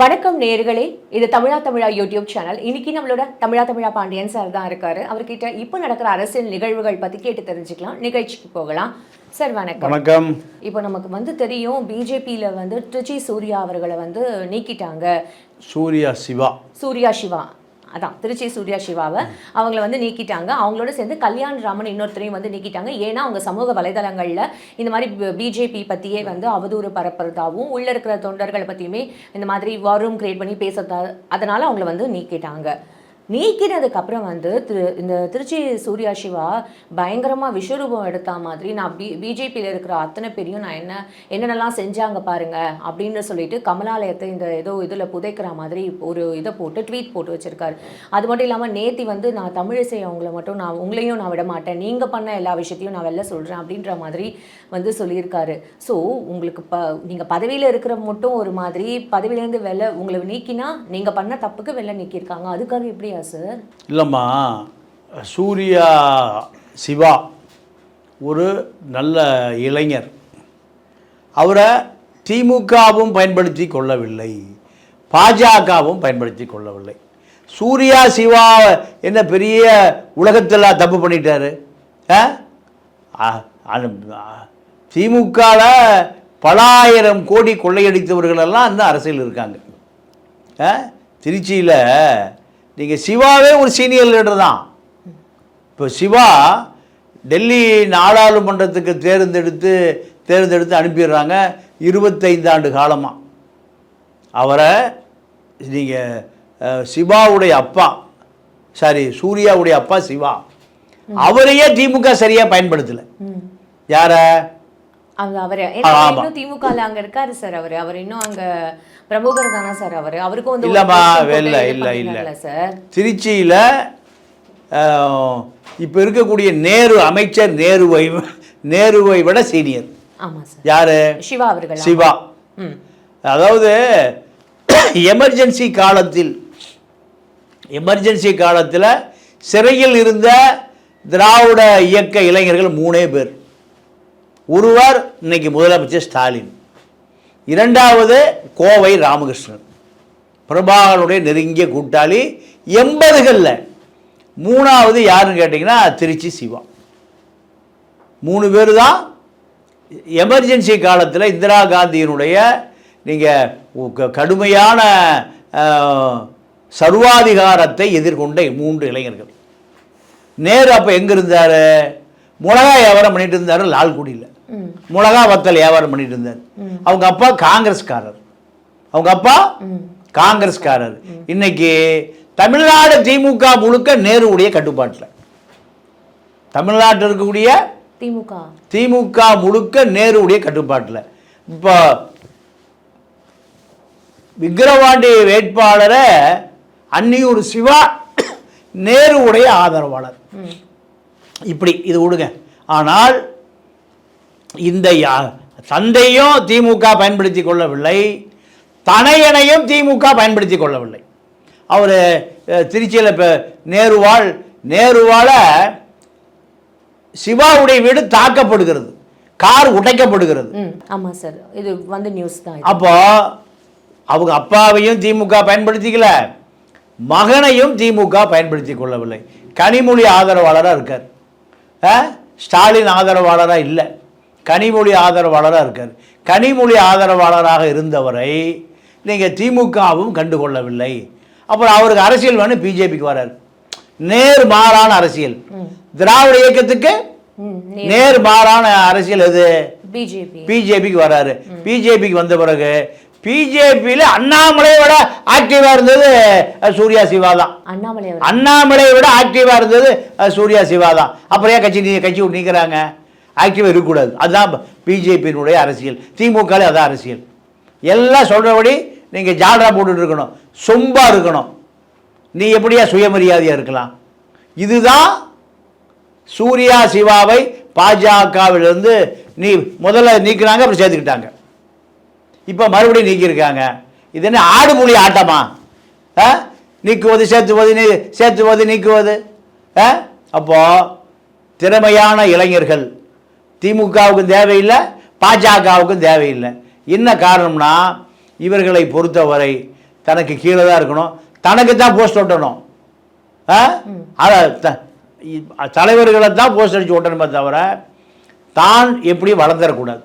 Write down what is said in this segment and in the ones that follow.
வணக்கம் நேர்களே. இது தமிழா தமிழா யூடியூப் சேனல். இன்னைக்கு நம்மளோட தமிழா தமிழா பாண்டியன் சார் தான் இருக்காரு. அவர்கிட்ட இப்போ நடக்கிற அரசியல் நிகழ்வுகள் பத்தி கேட்டு தெரிஞ்சுக்கலாம். நிகழ்ச்சிக்கு போகலாம். சார் வணக்கம். வணக்கம். இப்போ நமக்கு வந்து தெரியும் பிஜேபியில வந்து திருச்சி சூர்யா அவர்களை வந்து நீக்கிட்டாங்க. சூர்யா சிவா. சூர்யா சிவா. அதான் திருச்சி சூர்யா சிவாவை அவங்கள வந்து நீக்கிட்டாங்க. அவங்களோட சேர்ந்து கல்யாண் ராமன் இன்னொருத்தரையும் வந்து நீக்கிட்டாங்க. ஏன்னா அவங்க சமூக வலைதளங்களில் இந்த மாதிரி பிஜேபி பற்றியே வந்து அவதூறு பரப்புறதாகவும் உள்ள இருக்கிற தொண்டர்களை பற்றியுமே இந்த மாதிரி வாரும் கிரியேட் பண்ணி பேசுறதா அதனால் அவங்கள வந்து நீக்கிட்டாங்க. நீக்கினதுக்கு அப்புறம் வந்து திரு இந்த திருச்சி சூர்யா சிவா பயங்கரமாக விஸ்வரூபம் எடுத்த மாதிரி நான் பி பிஜேபியில் இருக்கிற அத்தனை பேரையும் நான் என்ன என்னென்னலாம் செஞ்சாங்க பாருங்க அப்படின்னு சொல்லிட்டு கமலாலயத்தை இந்த ஏதோ இதில் புதைக்கிற மாதிரி ஒரு இதை போட்டு ட்வீட் போட்டு வச்சிருக்காரு. அது மட்டும் இல்லாமல் நேத்தி வந்து நான் தமிழிசை அவங்கள மட்டும் நான் உங்களையும் நான் விட மாட்டேன். நீங்கள் பண்ண எல்லா விஷயத்தையும் நான் வெளில சொல்கிறேன் அப்படின்ற மாதிரி வந்து சொல்லியிருக்காரு. ஸோ உங்களுக்கு ப நீங்கள் பதவியில் இருக்கிற மட்டும் ஒரு மாதிரி பதவியிலேருந்து வெளில உங்களை நீக்கினா நீங்கள் பண்ண தப்புக்கு வெளில நீக்கியிருக்காங்க. அதுக்காக எப்படி எப்படியா சார். இல்லைம்மா சூர்யா சிவா ஒரு நல்ல இளைஞர். அவரை திமுகவும் பயன்படுத்தி கொள்ளவில்லை பாஜகவும் பயன்படுத்தி கொள்ளவில்லை. சூர்யா சிவா என்ன பெரிய உலகத்தில் தப்பு பண்ணிட்டாரு? திமுகவில் பலாயிரம் கோடி கொள்ளையடித்தவர்களெல்லாம் இன்னும் அரசியல் இருக்காங்க. ஆ? திருச்சியில் நீங்கள் சிவாவே ஒரு சீனியர் லீடர் தான். இப்போ சிவா டெல்லி நாடாளுமன்றத்துக்கு தேர்ந்தெடுத்து தேர்ந்தெடுத்து அனுப்பிடுறாங்க இருபத்தைந்து ஆண்டு காலமாக அவரை நீங்கள் சிவாவுடைய அப்பா சாரி சூர்யாவுடைய அப்பா சிவா. அவரையே திமுக சரியாக பயன்படுத்தலை. யாரை? அவர். திமுகல அங்க இருக்காரு சார் அவர். அவர் இன்னும் அங்க பிரமுகர் தானே சார் அவர்? அவருக்கும் வந்து இல்லம்மா, இல்ல, இல்ல, இல்ல. சார்? திருச்சியில் இப்போ இருக்கக்கூடிய நேரு அமைச்சர் நேருவை நேருவை விட சீனியர். ஆமா சார். யாரு? சிவா அவர்கள். சிவா. அதாவது எமர்ஜென்சி காலத்தில் எமர்ஜென்சி காலத்தில் சிறையில் இருந்த திராவிட இயக்க இளைஞர்கள் மூணே பேர். ஒருவர் இன்னைக்கு முதலமைச்சர் ஸ்டாலின். இரண்டாவது கோவை ராமகிருஷ்ணன். பிரபாகருடைய நெருங்கிய கூட்டாளி எண்பதுகளில். மூணாவது யாருன்னு கேட்டிங்கன்னா திருச்சி சிவா. மூணு பேர் தான் எமர்ஜென்சி காலத்தில் இந்திரா காந்தியினுடைய நீங்கள் கடுமையான சர்வாதிகாரத்தை எதிர்கொண்ட மூன்று இளைஞர்கள். நேரு அப்போ எங்கே இருந்தார்? மிளகாய் வியாபாரம் பண்ணிட்டு இருந்தார் லால்குடியில். மிளகா வத்தல் வியாபாரம் பண்ணிட்டு இருந்தார். அவங்க அப்பா காங்கிரஸ்காரர். அவங்க அப்பா காங்கிரஸ்காரர். இன்னைக்கு தமிழ்நாடு திமுக முழுக்க நேருவுடைய கட்டுப்பாட்டில். தமிழ்நாட்டில் இருக்கக்கூடிய திமுக. திமுக முழுக்க நேருவுடைய கட்டுப்பாட்டில். இப்போ விக்கிரவாண்டி வேட்பாளரை அன்னியூர் சிவா நேருவுடைய ஆதரவாளர். இப்படி இது விடுங்க. ஆனால் இந்த தந்தையும் திமுக பயன்படுத்தி கொள்ளவில்லை தனையனையும் திமுக பயன்படுத்தி கொள்ளவில்லை. அவர் திருச்சியில் இப்போ நேருவாள் நேருவால சிவாவுடைய வீடு தாக்கப்படுகிறது. கார் உடைக்கப்படுகிறது. ம் ஆமா சார். இது வந்து நியூஸ் தான். அப்போ அவங்க அப்பாவையும் திமுக பயன்படுத்திக்கல மகனையும் திமுக பயன்படுத்தி கொள்ளவில்லை. கனிமொழி ஆதரவாளராக இருக்கார்? ஸ்டாலின் ஆதரவாளராக இல்லை. கனிமொழி ஆதரவாளராக இருக்கார். கனிமொழி ஆதரவாளராக இருந்தவரை நீங்கள் திமுகவும் கண்டுகொள்ளவில்லை. அப்புறம் அவருக்கு அரசியல் வேணும் பிஜேபிக்கு வரார். நேர் மாறான அரசியல். திராவிட இயக்கத்துக்கு நேர். மாறான அரசியல் எது? பிஜேபி. பிஜேபிக்கு வராரு. பிஜேபிக்கு வந்த பிறகு பிஜேபியில் அண்ணாமலையை விட ஆக்டிவாக இருந்தது சூர்யா சிவா தான். அண்ணாமலையை விட. ஆக்டிவாக இருந்தது சூர்யா சிவா தான். அப்புறம் ஏன் கட்சி கட்சி விட்டு ஆக்டிவாக இருக்கக்கூடாது. அதுதான் பிஜேபியினுடைய அரசியல். திமுகவில் அதான் அரசியல். எல்லாம் சொல்கிறபடி நீங்கள் ஜால்ரா போட்டுட்டு இருக்கணும். சொம்பாக இருக்கணும். நீ எப்படியா சுயமரியாதையாக இருக்கலாம்? இதுதான் சூர்யா சிவாவை பாஜகவிலிருந்து நீ முதல்ல நீக்கினாங்க அப்புறம் சேர்த்துக்கிட்டாங்க. இப்போ மறுபடியும் நீக்கியிருக்காங்க. இது என்ன ஆடு மொழி ஆட்டமா? நீக்குவது சேர்த்துவது நீ சேர்த்துவது நீக்குவது. ஆ? திறமையான இளைஞர்கள் திமுகவுக்கும் தேவையில்லை பாஜகவுக்கும் தேவையில்லை. என்ன காரணம்னா இவர்களை பொறுத்தவரை தனக்கு கீழே தான் இருக்கணும். தனக்கு தான் போஸ்ட் ஒட்டணும். தலைவர்களை தான் போஸ்ட் அடிச்சு ஓட்டணுமே தவிர தான் எப்படி வளர்ந்துடக்கூடாது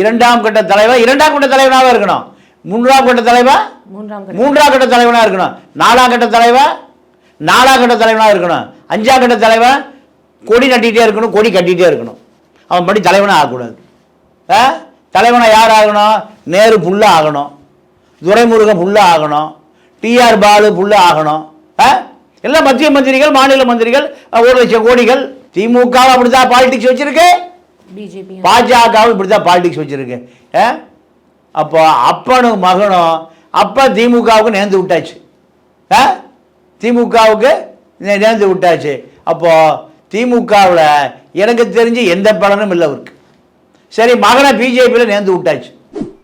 இரண்டாம் கட்ட தலைவர் இரண்டாம் கட்ட தலைவனாக இருக்கணும். மூன்றாம் கட்ட தலைவர் மூன்றாம் கட்ட. மூன்றாம் கட்ட தலைவனாக இருக்கணும். நாலாம் கட்ட தலைவர் நாலாம் கட்ட தலைவனாக இருக்கணும். அஞ்சாம் கட்ட தலைவன்? கொடி நட்டிகிட்டே இருக்கணும் கொடி கட்டிகிட்டே இருக்கணும். அவன் படி தலைவனாக ஆகக்கூடாது. ஆ? தலைவனை யார் ஆகணும்? நேரு புல்ல ஆகணும். துரைமுருகன் புல்ல ஆகணும். டிஆர் பாலு புல்ல ஆகணும். ஆ? எல்லாம் மத்திய மந்திரிகள் மாநில மந்திரிகள் ஒரு லட்சம் கோடிகள். திமுக அப்படிதான் பாலிடிக்ஸ் வச்சிருக்கு. பிஜேபி பாஜகவும் இப்படி தான் பாலிடிக்ஸ் வச்சுருக்கு. அப்போ அப்பனும் மகனும் அப்போ திமுகவுக்கு நேர்ந்து விட்டாச்சு. ஆ? திமுகவுக்கு நேர்ந்து விட்டாச்சு. அப்போ திமுகவில் எனக்கு தெரிஞ்சு எந்த பலனும் இல்லை அவருக்கு. சரி மகனை பிஜேபியில் நேர்ந்து விட்டாச்சு.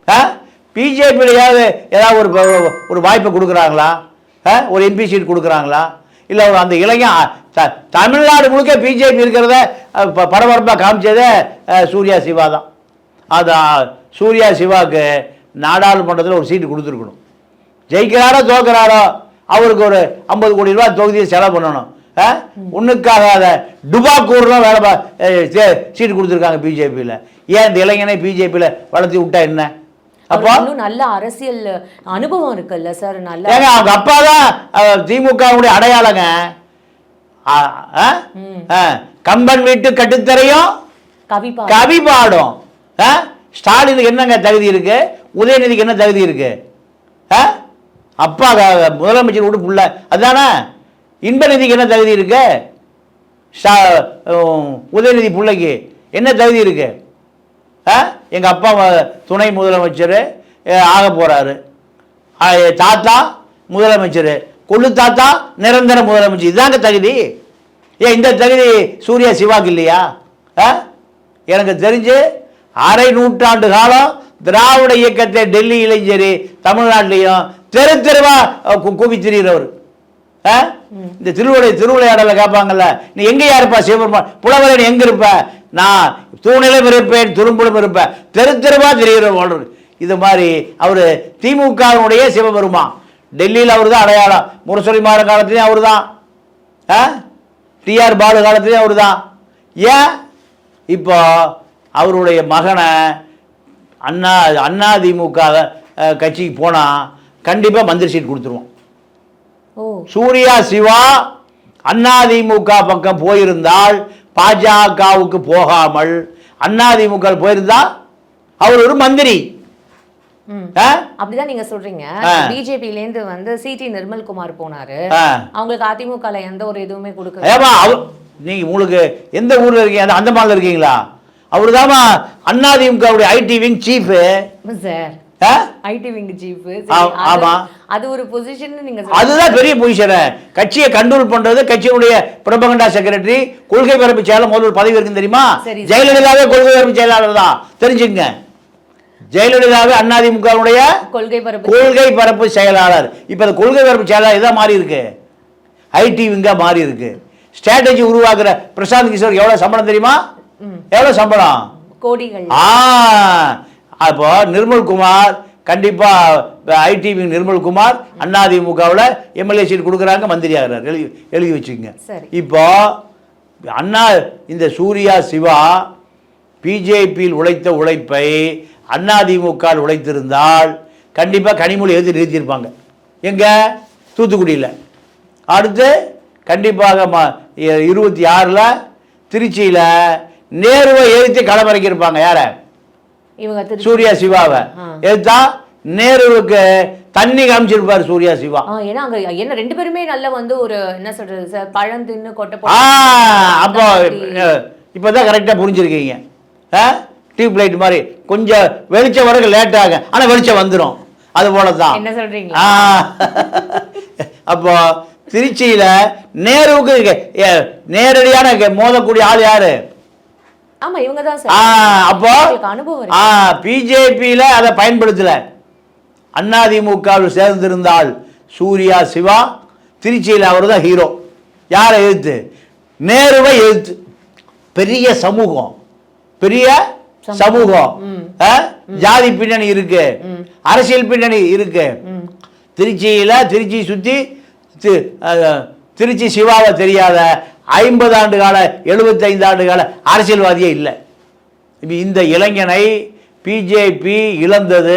ஆ? பிஜேபியில் ஏதாவது ஏதாவது ஒரு ஒரு வாய்ப்பை கொடுக்குறாங்களா? ஆ? ஒரு எம்பி சீட் கொடுக்குறாங்களா? இல்லை அந்த இளைஞன் த- தமிழ்நாடு முழுக்க பிஜேபி இருக்கிறத பரபரப்பாக காமிச்சதே சூர்யா சிவா தான். அதான் சூர்யா சிவாவுக்கு நாடாளுமன்றத்தில் ஒரு சீட்டு கொடுத்துருக்கணும். ஜெயிக்கிறாரோ தோக்குறாரோ அவருக்கு ஒரு ஐம்பது கோடி ரூபா தொகுதியை செலவு பண்ணணும். ஆ? ஒண்ணுக்காகாத டுபாக்கூர்லாம் வேலை சீட்டு கொடுத்துருக்காங்க பிஜேபியில். ஏன் இந்த இளைஞனை பிஜேபியில் வளர்த்தி விட்டா என்ன? அப்போ? நல்ல அரசியல் அனுபவம் இருக்குல்ல சார் நல்ல ஏங்க அவங்க அப்பா தான் திமுகவுடைய அடையாளங்க. கம்பன் வீட்டு கட்டுத்தரையும் கவி பாடும்? ஸ்டாலினுக்கு என்னங்க தகுதி இருக்கு? உதயநிதிக்கு என்ன தகுதி இருக்கு? அப்பா முதலமைச்சர் வீட்டு புள்ள. அதானே இன்பநிதிக்கு என்ன தகுதி இருக்கு? ஷா உதயநிதி பிள்ளைக்கு என்ன தகுதி இருக்கு? ஆ? எங்கள் அப்பா துணை முதலமைச்சர் ஆக போகிறாரு தாத்தா முதலமைச்சர். கொள்ளு தாத்தா நிரந்தர முதலமைச்சர். இதாங்க தகுதி. ஏன் இந்த தகுதி சூர்யா சிவாக்கு இல்லையா? ஆ? எனக்கு தெரிஞ்சு அரை நூற்றாண்டு காலம் திராவிட இயக்கத்தை டெல்லியிலையும் சரி தமிழ்நாட்டிலையும் தெரு தெருவா கு- குவி திரிகிறவர் இந்த திருவிழை திருவிளையாடலை கேட்பாங்கல்ல. நீ எங்கேயா இருப்பா சிவபெருமான் புலவரன் எங்க இருப்ப? நான் தூணிலும் இருப்பேன் துரும்பிலும் இருப்பேன். தெரு தெருவா தெரிகிற வாழ்றது இது மாதிரி அவர் திமுகவுடைய சிவபெருமான் டெல்லியில் அவர் தான் அடையாளம். முரசொலி மாற காலத்துலேயும் அவர் தான் டிஆர் பாலு காலத்துலேயும் அவர் தான் ஏன்? இப்போ அவருடைய மகனை அண்ணா அண்ணா திமுக கட்சிக்கு போனால் கண்டிப்பாக மந்திரி சீட் கொடுத்துருவோம் சூர்யா சிவா அதிமுக பக்கம் போயிருந்தால் பாஜகவுக்கு போகாமல் அதிமுக போயிருந்தா அவர் ஒரு மந்திரி? அப்படிதான் நீங்க சொல்றீங்க. பிஜேபில இருந்து வந்து சிடி நிர்மல்குமார் போனாரு. அவங்களுக்கு அதிமுகல எந்த ஒரு இதுவுமே அவர் நீங்க உங்களுக்கு எந்த ஊர்ல இருக்கீங்க? அந்த அந்தமான்ல இருக்கீங்களா? அவர் தாமா அதிமுகவுடைய IT wing chief. Sir. IT wing chief ஆமா. அது ஒரு பொசிஷன் நீங்க. அதுதான் பெரிய பொசிஷன் கட்சியை கண்ட்ரோல் பண்றது கட்சியுடைய பிரபகண்டா செக்ரட்டரி கொள்கை பரப்பு செயலர் முதல்வர் பதவி இருக்குன்னு தெரியுமா. ஜெயலலிதாவே கொள்கை பரப்பு செயலாளர் தான். தெரிஞ்சுங்க ஜெயலலிதாவே அதிமுகவுடைய கொள்கை பரப்பு கொள்கை பரப்பு செயலாளர். இப்போ இந்த கொள்கை பரப்பு செயலாளர் இதான் மாறி இருக்கு. ஐடி விங்கா மாறி இருக்கு. ஸ்ட்ராட்டஜி உருவாக்குற பிரசாந்த் கிஷோர் எவ்வளவு சம்பளம் தெரியுமா? எவ்வளவு சம்பளம்? கோடிகள். ஆ. அப்போ நிர்மல்குமார் கண்டிப்பா ஐடி விங் நிர்மல்குமார் அதிமுகவில் எம்எல்ஏ சீட் கொடுக்குறாங்க மந்திரி ஆகிறார் எழுதி எழுதி வச்சுக்கோங்க. இப்போ அண்ணா இந்த சூர்யா சிவா பிஜேபியில் உழைத்த உழைப்பை அதிமுக உழைத்திருந்தால் கண்டிப்பாக கனிமொழி எழுதி நிறுத்தியிருப்பாங்க. எங்க? தூத்துக்குடியில். அடுத்து கண்டிப்பாக ம இருபத்தி ஆறில் திருச்சியில் நேருவை எழுத்து களமிறக்கியிருப்பாங்க. யாரை? சூர்யா சிவாவை. எடுத்தா நேருவுக்கு தண்ணி காமிச்சிருப்பார் சூர்யா சிவா. ஏன்னா அங்க என்ன ரெண்டு பேருமே நல்ல வந்து ஒரு என்ன சொல்றது சார் பழம் தின்னு கொட்டை அப்போ இப்போ தான் கரெக்டாக புரிஞ்சிருக்கீங்க. டியூப் லைட் மாதிரி. கொஞ்சம் வெளிச்சம் வரைக்கும் லேட் ஆகும் ஆனால் வெளிச்சம் வந்துடும் அது போல தான் என்ன சொல்றீங்க? அப்போ திருச்சியில் நேருவுக்கு நேரடியான மோதக்கூடிய ஆள் யாரு? ஆமா இவங்க தான் சார் அப்போ அனுபவம் பிஜேபியில் அதை பயன்படுத்தல. அதிமுகவில் சேர்ந்திருந்தால் சூர்யா சிவா திருச்சியில் அவர் தான் ஹீரோ யாரை எதிர்த்து? நேருவை எதிர்த்து. பெரிய சமூகம். பெரிய சமூகம்? ஜாதி பின்னணி இருக்கு. அரசியல் பின்னணி இருக்கு. திருச்சியில் திருச்சி சுற்றி திருச்சி சிவாவை தெரியாத ஐம்பது ஆண்டு கால எழுபத்தைந்து ஆண்டு கால அரசியல்வாதியே இல்லை. இப்ப இந்த இளைஞனை பிஜேபி இழந்தது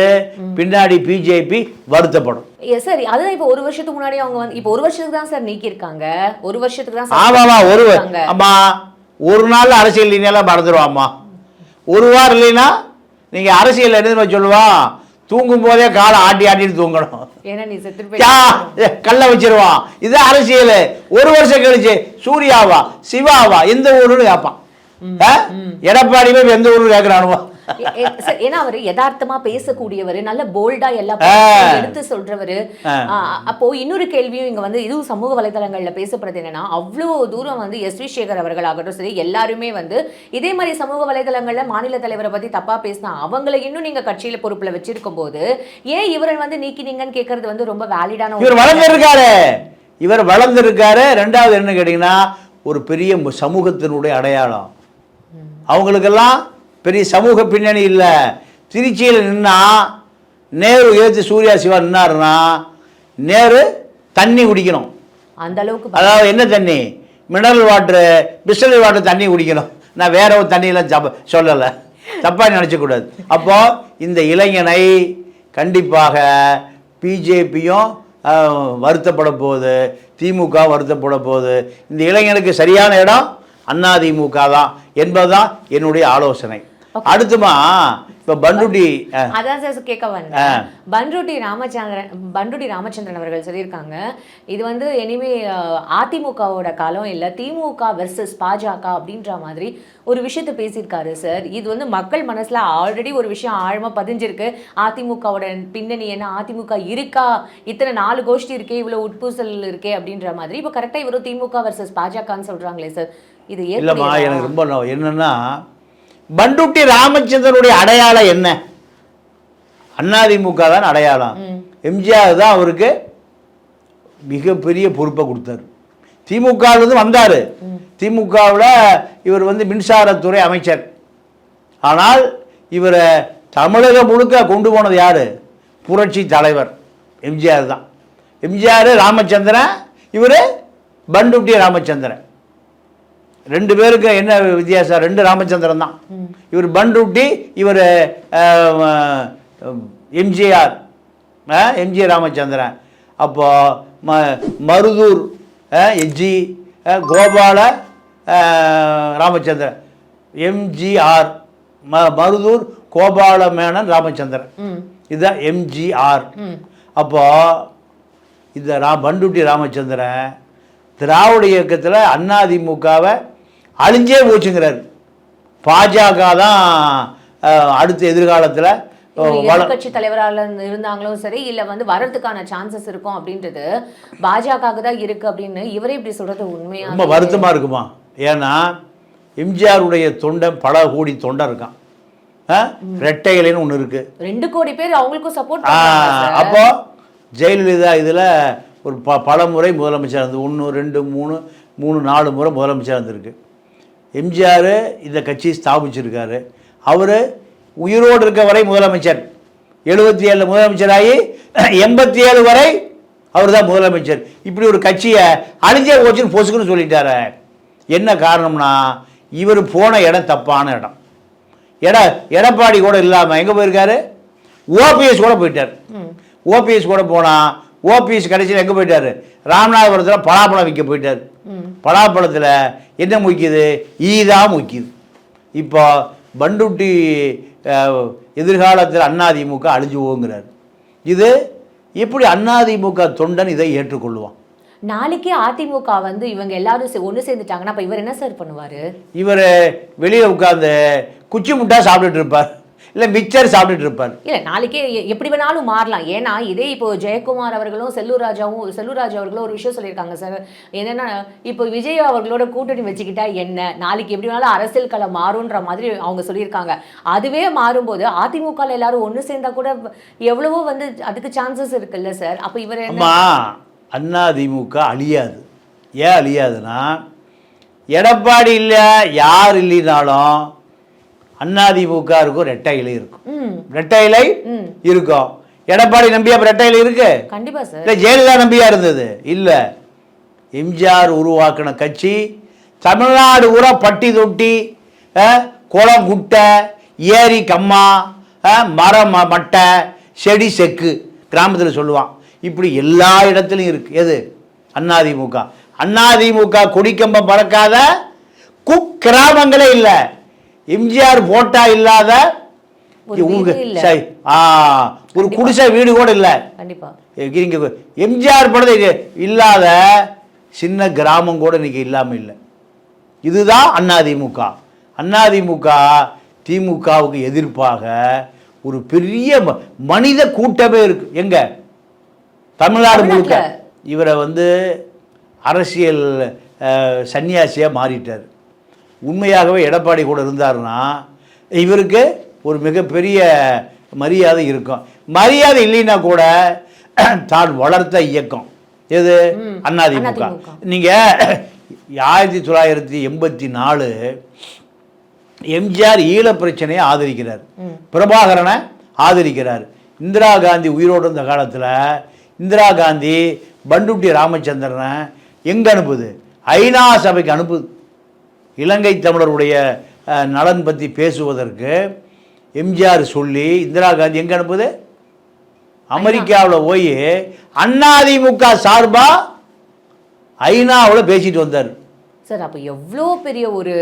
பின்னாடி பிஜேபி வருத்தப்படும். எஸ் சார் அதுதான் இப்போ ஒரு வருஷத்துக்கு முன்னாடி அவங்க வந்து இப்போ ஒரு வருஷத்துக்கு தான் சார் நீக்கியிருக்காங்க. ஒரு வருஷத்துக்கு தான் சார் ஆமாமா ஒரு. அம்மா ஒரு நாள் அரசியல் இல்லைனால மறந்துடுவாம்மா ஒரு வாரம் இல்லைன்னா நீங்க அரசியல் என்ன தெரியுமா சொல்லுவான் தூங்கும் போதே காலை ஆட்டி ஆட்டிட்டு தூங்கணும். கல்ல வச்சிருவான் இது அரசியல். ஒரு வருஷம் கழிச்சு சூர்யாவா சிவாவா எந்த ஊருன்னு கேட்பான்? எடப்பாடி போய் எந்த ஊருன்னு கேட்கிறானுவா சார், ஏன்னா அவரு யதார்த்தமா பேசக்கூடியவர் நல்ல போல்டா எல்லா ஆ. விஷயத்தையும் எடுத்து சொல்றவரு. அப்போ இன்னொரு கேள்வியும் இங்க வந்து இதுவும் சமூக வலைதளங்கள்ல பேசப்படுறது என்னன்னா அவ்வளோ தூரம் வந்து எஸ் வி சேகர் அவர்கள் ஆகட்டும் சரி எல்லாருமே வந்து இதே மாதிரி சமூக வலைதளங்கள்ல மாநில தலைவரை பத்தி தப்பா பேசினா அவங்கள இன்னும் நீங்க கட்சியில பொறுப்புல வச்சிருக்கும் போது ஏன் இவரை வந்து நீக்கினீங்கன்னு கேட்கறது வந்து ரொம்ப வேலிடான இவர் வளர்ந்துருக்காரு! இவர் வளர்ந்துருக்காரு! ரெண்டாவது என்ன கேட்டிங்கன்னா ஒரு பெரிய சமூகத்தினுடைய அடையாளம். அவங்களுக்கெல்லாம் பெரிய சமூக பின்னணி இல்லை. திருச்சியில் நின்னா நேரு ஏற்று சூர்யா சிவா நின்னாருன்னா நேரு தண்ணி குடிக்கணும். அந்த அளவுக்கு அதாவது என்ன தண்ணி? மினரல் வாட்டரு பிஸ்லரி வாட்டர் தண்ணி குடிக்கணும். நான் வேற ஒரு தண்ணியெல்லாம் தப்ப சொல்லலை. தப்பாக நினச்சக்கூடாது அப்போ இந்த இளைஞனை கண்டிப்பாக பிஜேபியும் வருத்தப்பட போகுது. திமுக வருத்தப்பட போகுது. இந்த இளைஞனுக்கு சரியான இடம் அதிமுக தான் என்பதுதான் என்னுடைய ஆலோசனை. அடுத்துமா இப்போ அஹ், அதான் சார் கேட்க வந்தேன். பன்ருட்டி ராமச்சந்திரன் பன்ருட்டி ராமச்சந்திரன் அவர்கள் சொல்லியிருக்காங்க. இது வந்து அஹ், அதிமுகவோட காலம் இல்லை திமுக வெர்சஸ் பாஜக அப்படின்ற மாதிரி ஒரு விஷயத்தை பேசியிருக்காரு சார் இது வந்து மக்கள் மனசுல ஆல்ரெடி ஒரு விஷயம் ஆழமா பதிஞ்சிருக்கு. அதிமுகவோட பின்னணி என்ன? அதிமுக இருக்கா? இத்தனை நாலு கோஷ்டி இருக்கே இவ்வளவு உட்பூசல் இருக்கே அப்படின்ற மாதிரி. இப்போ கரெக்டா இவரும் திமுக வெர்சஸ் பாஜகன்னு சொல்றாங்களே சார் இது இல்லைம்மா எனக்கு ரொம்ப என்னன்னா பண்டுட்டி ராமச்சந்திரனுடைய அடையாளம் என்ன? அதிமுக தான் அடையாளம். எம்ஜிஆர் தான் அவருக்கு மிகப்பெரிய பொறுப்பை கொடுத்தாரு. திமுகவிலிருந்து வந்தார். திமுகவில் இவர் வந்து மின்சாரத்துறை அமைச்சர். ஆனால் இவரை தமிழகம் முழுக்க கொண்டு போனது யார்? புரட்சி தலைவர் எம்ஜிஆர் தான். எம்ஜிஆர் ராமச்சந்திரன் இவர் பண்டுட்டி ராமச்சந்திரன். ரெண்டு பேருக்கு என்ன வித்தியாசம்? ரெண்டு ராமச்சந்திரன் தான். இவர் பண்ருட்டி இவர் எம்ஜிஆர். எம்ஜி ராமச்சந்திரன். அப்போ ம மருதூர் எஜ்ஜி கோபால ராமச்சந்திரன். எம்ஜிஆர் ம மருதூர் கோபால மேனன் ராமச்சந்திரன். இதுதான் எம்ஜிஆர். ம். அப்போ இந்த ரா பண்டுட்டி ராமச்சந்திரன் திராவிட இயக்கத்தில் அதிமுகவை அழிஞ்சே போச்சுங்கிறார். பாஜக தான் அடுத்த எதிர்காலத்தில் எதிர்கட்சி தலைவரால இருந்தாங்களும் சரி இல்ல வந்து வரதுக்கான சான்சஸ் இருக்கும் அப்படின்றது பாஜக தான் இருக்கு அப்படின்னு இவரே இப்படி சொல்றது உண்மையா? ரொம்ப வருத்தமாக இருக்குமா? ஏன்னா எம்ஜிஆருடைய தொண்டன் பல கோடி தொண்டன் இருக்கான். அஹ், ரெட்டை இலைன்னு ஒன்று இருக்குது ரெண்டு கோடி பேர் அவங்களுக்கும் சப்போர்ட் அப்போ ஜெயலலிதா இதில் ஒரு ப பல முறை முதலமைச்சர் இருந்து ஒன்று ரெண்டு மூணு மூணு நாலு முறை முதலமைச்சர் இருந்திருக்கு. எம்ஜிஆர் இந்த கட்சியை ஸ்தாபிச்சிருக்காரு. அவர் உயிரோடு இருக்க வரை முதலமைச்சர். எழுபத்தி ஏழில் முதலமைச்சராகி எண்பத்தி ஏழு வரை அவர் தான் முதலமைச்சர். இப்படி ஒரு கட்சியை அழிஞ்சே போச்சுன்னு பொசுக்குன்னு சொல்லிட்டாரு. என்ன காரணம்னா இவர் போன இடம் தப்பான இடம். எட எடப்பாடி கூட இல்லாமல் எங்கே போயிருக்காரு? ஓபிஎஸ் கூட போயிட்டார். ஓபிஎஸ் கூட போனால் ஓபிஎஸ் கடைசியில் எங்கே போயிட்டாரு? ராமநாதபுரத்தில் பலாப்பழம் விற்க போயிட்டார். பலாப்பழத்தில் என்ன முக்கியது? ஈ தான் முக்கியது. இப்போ பண்டுட்டி எதிர்காலத்தில் அண்ணாதிமுக அழிஞ்சு போங்கிறார் இது எப்படி அண்ணாதிமுக தொண்டன் இதை ஏற்றுக்கொள்வான் நாளைக்கே அதிமுக வந்து இவங்க எல்லாரும் ஒண்ணு சேர்ந்துட்டாங்கன்னா அப்ப இவர் என்ன சார் பண்ணுவாரு? இவர் வெளியே உட்காந்து குச்சி முட்டா சாப்பிட்டுட்டு இருப்பார். இல்லை மிக்சர் சாப்பிட்டுட்டு இருப்பார். இல்ல நாளைக்கே எப்படி வேணாலும் மாறலாம். ஏன்னா இதே இப்போ ஜெயக்குமார் அவர்களும் செல்லூர் ராஜாவும் செல்லூர் ராஜா அவர்களும் ஒரு விஷயம் சொல்லியிருக்காங்க சார். என்னன்னா இப்போ விஜய் அவர்களோட கூட்டணி வச்சுக்கிட்டா என்ன? நாளைக்கு எப்படி வேணாலும் அரசியல் களம் மாறுன்ற மாதிரி அவங்க சொல்லியிருக்காங்க. அதுவே மாறும்போது அதிமுக ல எல்லாரும் ஒண்ணு சேர்ந்தா கூட எவ்வளவோ வந்து அதுக்கு சான்சஸ் இருக்குல்ல சார். அப்ப இவர் என்ன? அம்மா அதிமுக அழியாது. ஏன் அழியாதுன்னா எடப்பாடி இல்லை யார் இல்லைனாலும் அதிமுக இருக்கும் ரெட்டை இலை இருக்கும். ரெட்டை இலை இருக்கும். எடப்பாடி நம்பியா ரெட்டையில் இருக்கு? கண்டிப்பா சார். இல்லை ஜெயலலிதா நம்பியா இருந்தது? இல்லை. எம்ஜிஆர் உருவாக்கின கட்சி தமிழ்நாடு பூரா பட்டி தொட்டி குளம் குட்டை ஏரி கம்மா மரம் மட்டை செடி செக்கு கிராமத்தில் சொல்லுவான். இப்படி எல்லா இடத்துலையும் இருக்கு. எது? அண்ணாதிமுக. அண்ணாதிமுக கொடிக்கம்பம் பறக்காத குக்கிராமங்களே இல்லை. எம்ஜிஆர் போட்டா இல்லாத ஒரு குடிசை வீடு கூட இல்லை. எம்ஜிஆர் படத்தை இல்லாத சின்ன கிராமம் கூட இன்னைக்கு இல்லாமல் இல்லை. இதுதான் அதிமுக அதிமுக திமுகவுக்கு எதிர்ப்பாக ஒரு பெரிய மனித கூட்டமே இருக்கு. எங்க? தமிழ்நாடு முழுக்க. இவரை வந்து அரசியல் அஹ், சன்னியாசியா மாறிட்டார். உண்மையாகவே எடப்பாடி கூட இருந்தாருன்னா இவருக்கு ஒரு மிகப்பெரிய மரியாதை இருக்கும். மரியாதை இல்லைன்னா கூட தான் வளர்த்த இயக்கம். எது? அதிமுக. நீங்க ஆயிரத்தி தொள்ளாயிரத்தி எண்பத்தி நாலு எம்ஜிஆர் ஈழ பிரச்சனையை ஆதரிக்கிறார். பிரபாகரனை ஆதரிக்கிறார். இந்திரா காந்தி உயிரோடு இருந்த காலத்தில் இந்திரா காந்தி பண்டுட்டி ராமச்சந்திரனை எங்கே அனுப்புது? ஐநா சபைக்கு அனுப்புது இலங்கை தமிழருடைய நலன் பற்றி பேசுவதற்கு எம்ஜிஆர் சொல்லி இந்திரா காந்தி எங்கே அனுப்புது? அமெரிக்காவில் போய் அதிமுக சார்பா ஐநாவில் பேசிட்டு வந்தார். சார் அப்போ எவ்வளோ பெரிய ஒரு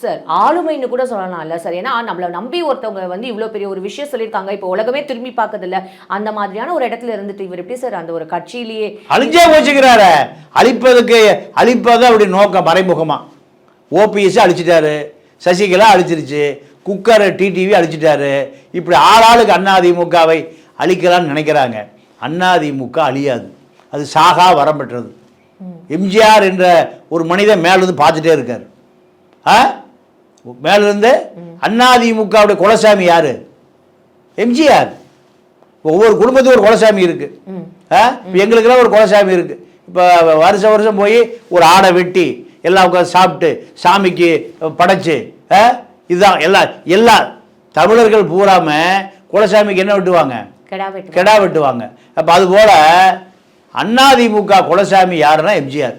சார் ஆளுமைன்னு கூட சொல்லலாம்ல சார். ஏன்னா நம்மளை நம்பி ஒருத்தவங்க வந்து இவ்வளோ பெரிய ஒரு விஷயம் சொல்லியிருக்காங்க. இப்போ உலகமே திரும்பி பார்க்கறதில்ல. அந்த மாதிரியான ஒரு இடத்துல இருந்துட்டு இவர் எப்படி சார் அந்த ஒரு கட்சியிலேயே அழிஞ்சே போச்சுக்கிறாரு அழிப்பதுக்கு அழிப்பது அப்படி நோக்கம் மறைமுகமா. ஓபிஎஸ் அழிச்சிட்டாரு சசிகலா அழிச்சிருச்சு குக்கர் டிடிவி அழிச்சிட்டாரு. இப்படி ஆளாளுக்கு அதிமுகவை அழிக்கலான்னு நினைக்கிறாங்க. அதிமுக அழியாது. அது சாகா வரம் பெற்றது. எம்ஜிஆர் என்ற ஒரு மனிதன் மேலிருந்து பார்த்துட்டே இருக்கார். ஆ? மேலிருந்து அதிமுகவுடைய குலசாமி யார்? எம்ஜிஆர். ஒவ்வொரு குடும்பத்துக்கும் ஒரு குலசாமி இருக்கு. ஆ? இப்போ எங்களுக்கெல்லாம் ஒரு குலசாமி இருக்குது இப்போ வருஷம் வருஷம் போய் ஒரு ஆடை வெட்டி எல்லாம் உட்காந்து சாப்பிட்டு சாமிக்கு படைச்சு இதுதான் எல்லா எல்லா தமிழர்கள் பூராம குலசாமிக்கு என்ன வெட்டுவாங்க? கெடா வெட்டு கெடா வெட்டுவாங்க. அப்போ அதுபோல் அதிமுக குலசாமி யாருன்னா எம்ஜிஆர்.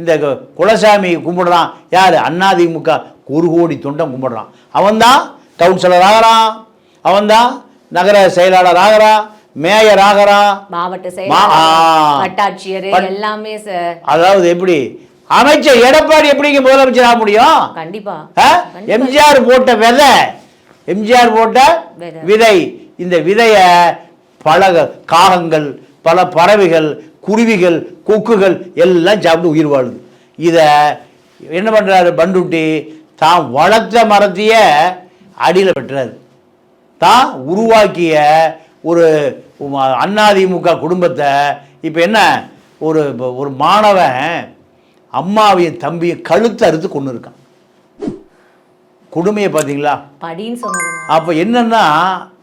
இந்த குலசாமி கும்பிடுறான். யார்? அதிமுக ஒரு கோடி தொண்டம் கும்பிடுறான். அவன்தான் கவுன்சிலர் ஆகிறான். அவன்தான் நகர செயலாளர் ஆகிறான். மேயர் ஆகிறான். மாவட்ட. செயலாளர் அதாவது எப்படி? அமைச்சர் எடப்பாடி எப்படிங்க முதலமைச்சர் ஆக முடியும்? கண்டிப்பா. எம்ஜிஆர் போட்ட விதை எம்ஜிஆர் போட்ட விதை. இந்த விதைய பல காகங்கள் பல பறவைகள் குருவிகள் கொக்குகள் எல்லாம் சாப்பிட்டு உயிர் வாழுது. இதை என்ன பண்றாரு பண்டுட்டி தான் வளர்த்த மரத்தைய அடியில் வெட்டுறாரு. தான் உருவாக்கிய ஒரு அதிமுக குடும்பத்தை இப்போ என்ன? ஒரு ஒரு மாணவன் அம்மாவையும் தம்பியும் கழுத்தை அறுத்து கொண்டு இருக்கான். கொடுமையை பார்த்தீங்களா? படின்னு சொன்னது அப்போ என்னன்னா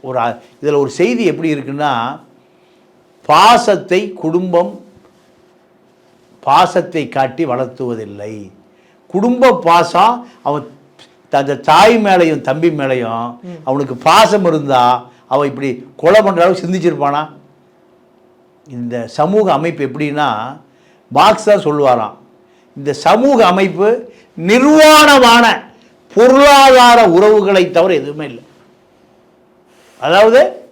ஒரு இதில் ஒரு செய்தி எப்படி இருக்குன்னா பாசத்தை குடும்பம் பாசத்தை காட்டி வளர்த்துவதில்லை. குடும்ப பாசம் அவன் அந்த தாய் மேலையும் தம்பி மேலையும் அவனுக்கு பாசம் இருந்தா அவன் இப்படி கொலை பண்ணுற அளவுக்கு சிந்திச்சிருப்பானா? இந்த சமூக அமைப்பு எப்படின்னா மார்க்ஸ் தான் சொல்லுவாராம் இந்த சமூக அமைப்பு நிர்வாணமான பொருளாதார உறவுகளை தவிர எதுவுமே இல்லை. அதாவது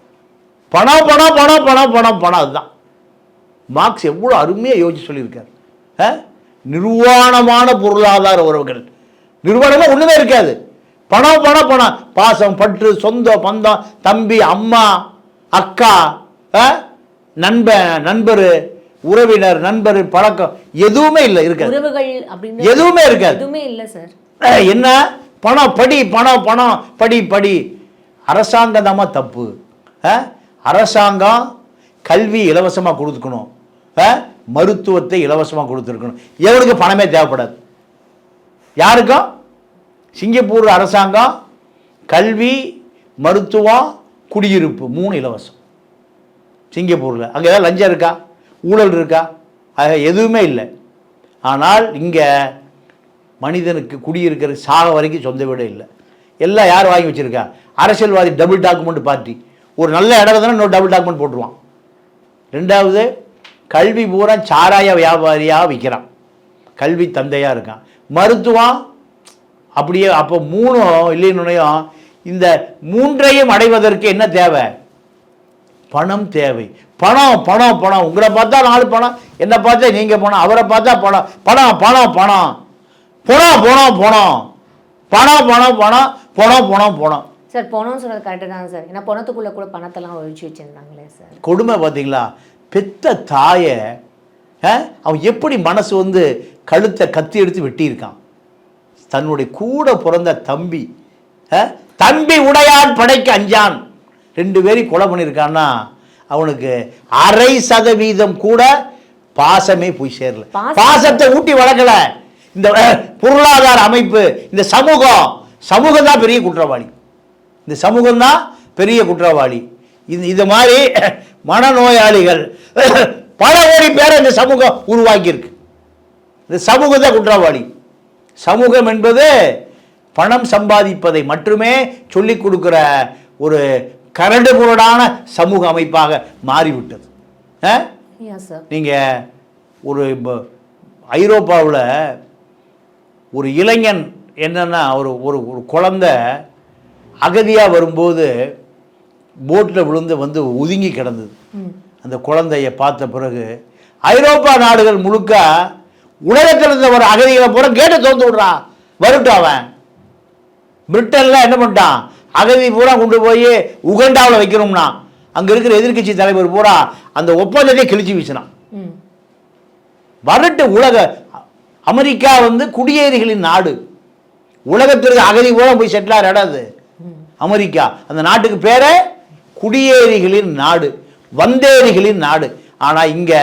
பணம் பணம் பணம் பணம் பணம் பணம் அதுதான். மார்க்ஸ் எவ்வளோ அருமையாக யோசிச்சு சொல்லியிருக்கார். ஆ? நிர்வாணமான பொருளாதார உறவுகள். நிர்வாணமாக ஒன்றுமே இருக்காது. பணம் பணம் பணம். பாசம் பற்று சொந்தம் பந்தம் தம்பி அம்மா அக்கா ஆ? நண்பன் நண்பர் உறவினர் நண்பர் பழக்கம் எதுவுமே இல்லை இருக்காது. எதுவுமே இருக்காது. எதுவுமே இல்ல சார். அஹ் என்ன? பணம் படி பணம் பணம் படி படி. அரசாங்கம் தாம்மா தப்பு? அரசாங்கம் கல்வி இலவசமாக கொடுத்துக்கணும்? மருத்துவத்தை இலவசமாக கொடுத்துருக்கணும். எவனுக்கு பணமே தேவைப்படாது. யாருக்கும்? சிங்கப்பூர் அரசாங்கம் கல்வி மருத்துவம் குடியிருப்பு மூணு இலவசம். சிங்கப்பூரில். அங்கே ஏதாவது லஞ்சம் இருக்கா? ஊழல் இருக்கா? ஆக எதுவுமே இல்லை. ஆனால் இங்கே மனிதனுக்கு குடியிருக்கிற சாக வரைக்கும் சொந்த வீடு இல்லை. எல்லாம் யார் வாங்கி வச்சுருக்கா? அரசியல்வாதி டபுள் டாக்குமெண்ட் பார்ட்டி ஒரு நல்ல இடம் இருந்தாலும் இன்னொரு டபுள் டாக்குமெண்ட் போட்டுருவான். ரெண்டாவது கல்வி பூரா சாராய வியாபாரியாக விற்கிறான் கல்வி தந்தையாக இருக்கான். மருத்துவம் அப்படியே அப்போ மூணும் இல்லைன்னுனையும் இந்த மூன்றையும் அடைவதற்கு என்ன தேவை? பணம் தேவை. பணம் பணம் பணம். உங்களை பார்த்தா நாலு பணம். என்னை பார்த்தா நீங்கள் பணம். அவரை பார்த்தா பணம். பணம் பணம் பணம். பணம் பணம் பணம். பணம் பணம் பணம். பணம் பணம் பணம். சார் பணம்னு சொன்னது கரெக்டு தான் சார். ஏன்னா பணத்துக்குள்ள கூட பணத்தெல்லாம் ஒழிச்சு வச்சிருந்தாங்களே சார். கொடுமை பார்த்தீங்களா? பெத்த தாயை அவன் எப்படி மனசு வந்து கழுத்தை கத்தி எடுத்து வெட்டியிருக்கான்? தன்னுடைய கூட பிறந்த தம்பி தம்பி உடையான் படைக்க அஞ்சான். ரெண்டு பேரையும் கொலை பண்ணியிருக்கான்னா அவனுக்கு அரை சதவீதம் கூட பாசமே போய் சேரல. பாசத்தை ஊட்டி வளர்க்கல. இந்த பொருளாதார அமைப்பு இந்த சமூகம் சமூகம் தான் பெரிய குற்றவாளி. இந்த சமூகம் தான் பெரிய குற்றவாளி. இது இது மாதிரி மனநோயாளிகள் பல கோடி பேரை இந்த சமூகம் உருவாக்கியிருக்கு. இந்த சமூகம் தான் குற்றவாளி. சமூகம் என்பது பணம் சம்பாதிப்பதை மட்டுமே சொல்லிக் கொடுக்கிற ஒரு கரடு முரடான சமூக அமைப்பாக மாறிவிட்டது. நீங்கள் ஒரு ஐரோப்பாவில் ஒரு இளைஞன் என்னன்னா ஒரு ஒரு ஒரு குழந்தை அகதியாக வரும்போது போட்டில் விழுந்து வந்து ஒதுங்கி கிடந்தது. அந்த குழந்தைய பார்த்த பிறகு ஐரோப்பா நாடுகள் முழுக்க உலகத்தில் இருந்த ஒரு அகதிகளை பூரா கேட்டை திறந்து விட்றான். வரட்டும் அவன். பிரிட்டனில் என்ன பண்ணிட்டான்? அகதி பூரா கொண்டு போய் உகண்டாவில் வைக்கணும்னா அங்கே இருக்கிற எதிர்க்கட்சி தலைவர் பூரா அந்த ஒப்பந்தத்தை கிழிச்சு வீசினான். வரட்டு உலக அமெரிக்கா வந்து குடியேறிகளின் நாடு. உலகத்திற்கு அகதி பூரா போய் செட்டில் ஆகிற இடம் அது அமெரிக்கா. அந்த நாட்டுக்கு பேரே குடியேறிகளின் நாடு வந்தேரிகளின் நாடு. ஆனால் இங்கே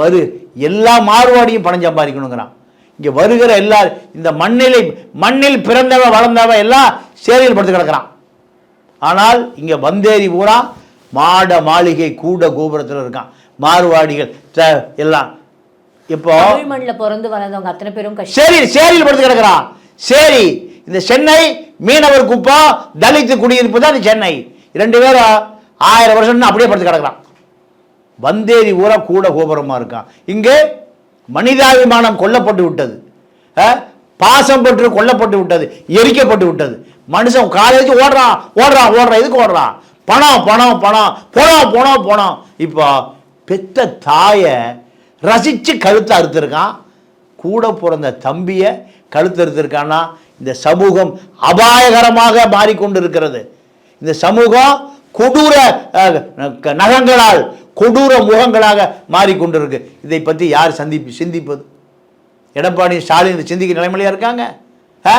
வரு எல்லா மார்வாடியும் பணம் சம்பாதிக்கணுங்கிறான். இங்கே வருகிற எல்லா இந்த மண்ணில் மண்ணில் பிறந்தவன் வளர்ந்தவன் எல்லாம் சேரியில் படுத்து கிடக்கிறான். ஆனால் இங்கே வந்தேரி பூரா மாட மாளிகை கூட கோபுரத்தில் இருக்கான். மார்வாடிகள் த- எல்லாம். இப்போ மண்ணில் பிறந்து வளர்ந்தவங்க அத்தனை பேரும் சேரி சேரியில் படுத்து கிடக்கிறான். சேரி இந்த சென்னை மீனவர் குப்பம் தலித்து குடியிருப்பு தான் இந்த சென்னை. ரெண்டு பேரும் ஆயிரம் வருஷம்னு அப்படியே படுத்து கிடக்கிறான். வந்தேரி ஊரா கூட கோபுரமா இருக்கான். இங்கே மனிதாபிமானம் கொல்லப்பட்டு விட்டது. பாசம் பற்று கொல்லப்பட்டு விட்டது. எரிக்கப்பட்டு விட்டது. மனுஷன் காலேஜ் ஓடுறான் ஓடுறான் ஓடுறான். எதுக்கு ஓடுறான்? பணம் பணம் பணம். போனோம் போனோம் போனோம் இப்போ பெத்த தாயை ரசித்து கழுத்தை அறுத்திருக்கான். கூட பிறந்த தம்பியை கழுத்து அறுத்துருக்கான்னா இந்த சமூகம் அபாயகரமாக மாறிக்கொண்டு இருக்கிறது இந்த சமூகம் கொடூர க- நகங்களால் கொடூர முகங்களாக மாறிக்கொண்டிருக்கு. இதை பற்றி யார் சந்திப்பு சிந்திப்பது? எடப்பாடி ஸ்டாலின் சிந்திக்க நிலைமையில இருக்காங்க? ஆ?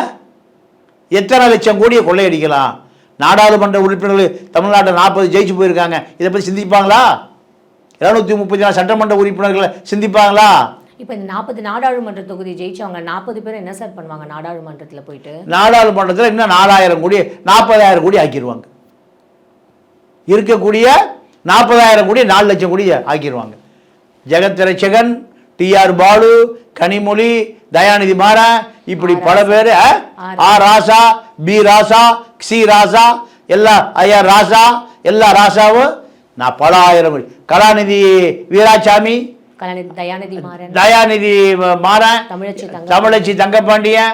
எத்தனை லட்சம் கோடியை கொள்ளையடிக்கலாம்? நாடாளுமன்ற உறுப்பினர்கள் தமிழ்நாட்டில் நாற்பது ஜெயிச்சு போயிருக்காங்க. இதை பற்றி சிந்திப்பாங்களா? இருநூத்தி முப்பத்தி நாலு சட்டமன்ற உறுப்பினர்களை சிந்திப்பாங்களா? இப்போ இந்த நாற்பது நாடாளுமன்ற தொகுதி ஜெயிச்சவங்க நாற்பது பேர் என்ன சார் பண்ணுவாங்க நாடாளுமன்றத்தில் போயிட்டு? நாடாளுமன்றத்தில் இன்னும் நாலாயிரம் கோடி நாற்பதாயிரம் கோடி ஆக்கிடுவாங்க இருக்கக்கூடிய நாற்பதாயிரம் கோடி நாலு லட்சம் கோடி ஆக்கிடுவாங்க ஜெகத் ரட்சகன் டிஆர் பாலு கனிமொழி தயாநிதி மாறன் இப்படி பல பேர் ஆ? ராசா பி ராசா சி ராசா எல்லா ஐயா ராசா எல்லா ராசாவும் நான் பல ஆயிரம் கோடி. கலாநிதி வீராசாமி தயாநிதி மாறன். தமிழச்சி தங்க தமிழச்சி தங்கப்பாண்டியன்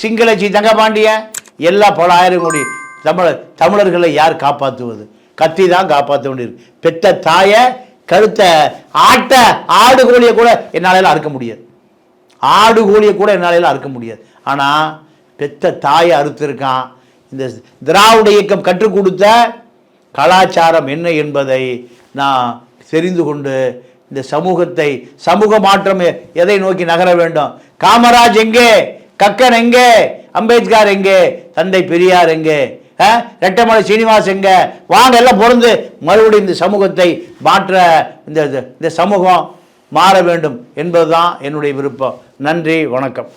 சிங்களச்சி தங்கப்பாண்டியன் எல்லாம் பல ஆயிரம் கோடி. தமிழ தமிழர்களை யார் காப்பாற்றுவது கத்தி தான் காப்பாற்ற வேண்டியிருக்கு. பெற்ற தாயை கழுத்த ஆட்ட ஆடு கோழியை கூட என்னால் அறுக்க முடியாது. ஆடு கோழியை கூட என்னால் அறுக்க முடியாது. ஆனால் பெத்த தாயை அறுத்திருக்கான். இந்த திராவிட இயக்கம் கற்றுக் கொடுத்த கலாச்சாரம் என்ன என்பதை நான் தெரிந்து கொண்டு இந்த சமூகத்தை சமூக மாற்றம் எதை நோக்கி நகர வேண்டும்? காமராஜ் எங்கே? கக்கன் எங்கே? அம்பேத்கர் எங்கே? தந்தை பெரியார் எங்கே? ரெட்டமலை சீனிவாஸ் எங்க? வாங்க எல்லாம் பொருந்து. மறுபடியும் இந்த சமூகத்தை மாற்ற இந்த இந்த- இந்த சமூகம் மாற வேண்டும் என்பதுதான் என்னுடைய விருப்பம். நன்றி வணக்கம்.